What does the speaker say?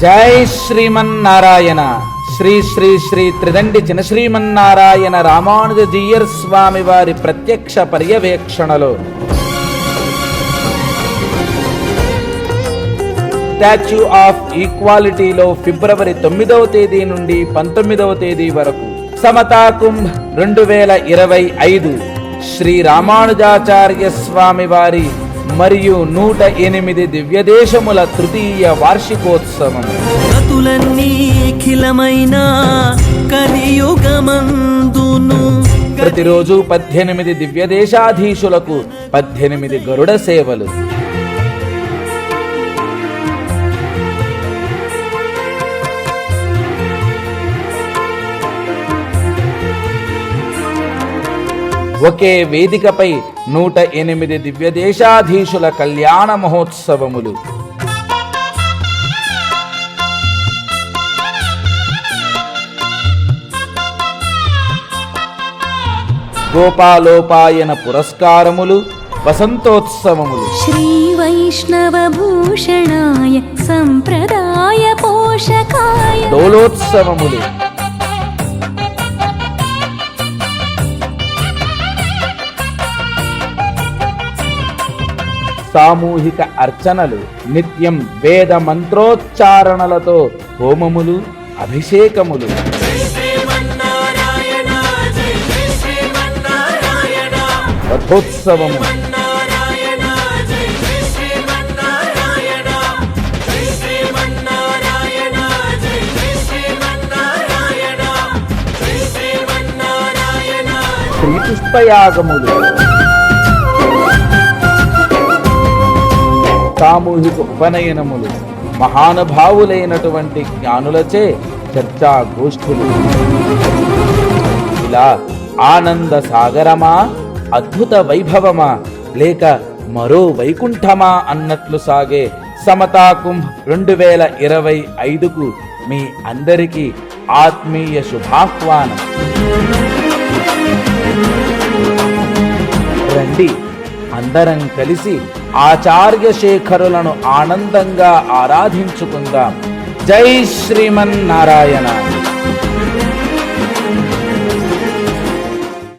జై శ్రీమన్నారాయణ. శ్రీ శ్రీ శ్రీ త్రిదండి చినశ్రీమన్నారాయణ రామానుజ జీయర్ స్వామి వారి ప్రత్యక్ష పర్యవేక్షణలో. స్టాచ్యూ ఆఫ్ ఈక్వాలిటీలో ఫిబ్రవరి తొమ్మిదవ తేదీ నుండి పంతొమ్మిదవ తేదీ వరకు. సమతా కుంభ్ రెండు వేల ఇరవై ఐదు. శ్రీ రామానుజాచార్య స్వామి వారి మరియు నూట ఎనిమిది దివ్యదేశముల తృతీయ వార్షికోత్సవం. కలియుగమందును ప్రతిరోజు పద్దెనిమిది దివ్యదేశాధీశులకు పద్దెనిమిది గరుడ సేవలు. ఒకే వేదికపై నూట ఎనిమిది దివ్య దేశాధీశుల కళ్యాణ మహోత్సవములు. గోపాలోపాయన పురస్కారములు వసంతోత్సవములు. శ్రీ వైష్ణవ భూషణాయ సంప్రదాయ పోషకాయ. డోలోత్సవములు. సామూహిక అర్చనలు నిత్యం వేద మంత్రోచ్చారణలతో హోమములు అభిషేకములు. రథోత్సవము. శ్రీపుష్పయాగములు సామూహిక ఉపనయనములు మహానుభావులైనటువంటి జ్ఞానులచే చర్చా గోష్ఠులు ఇలా ఆనంద సాగరమా అద్భుత వైభవమా లేక మరో వైకుంఠమా అన్నట్లు సాగే సమతా కుంభ్ రెండు వేల ఇరవై ఐదుకు మీ అందరికీ ఆత్మీయ శుభాహ్వానం. రండి. అందరం కలిసి ఆచార్య శేఖరులను ఆనందంగా ఆరాధించుకుందాం. జై శ్రీమన్నారాయణ.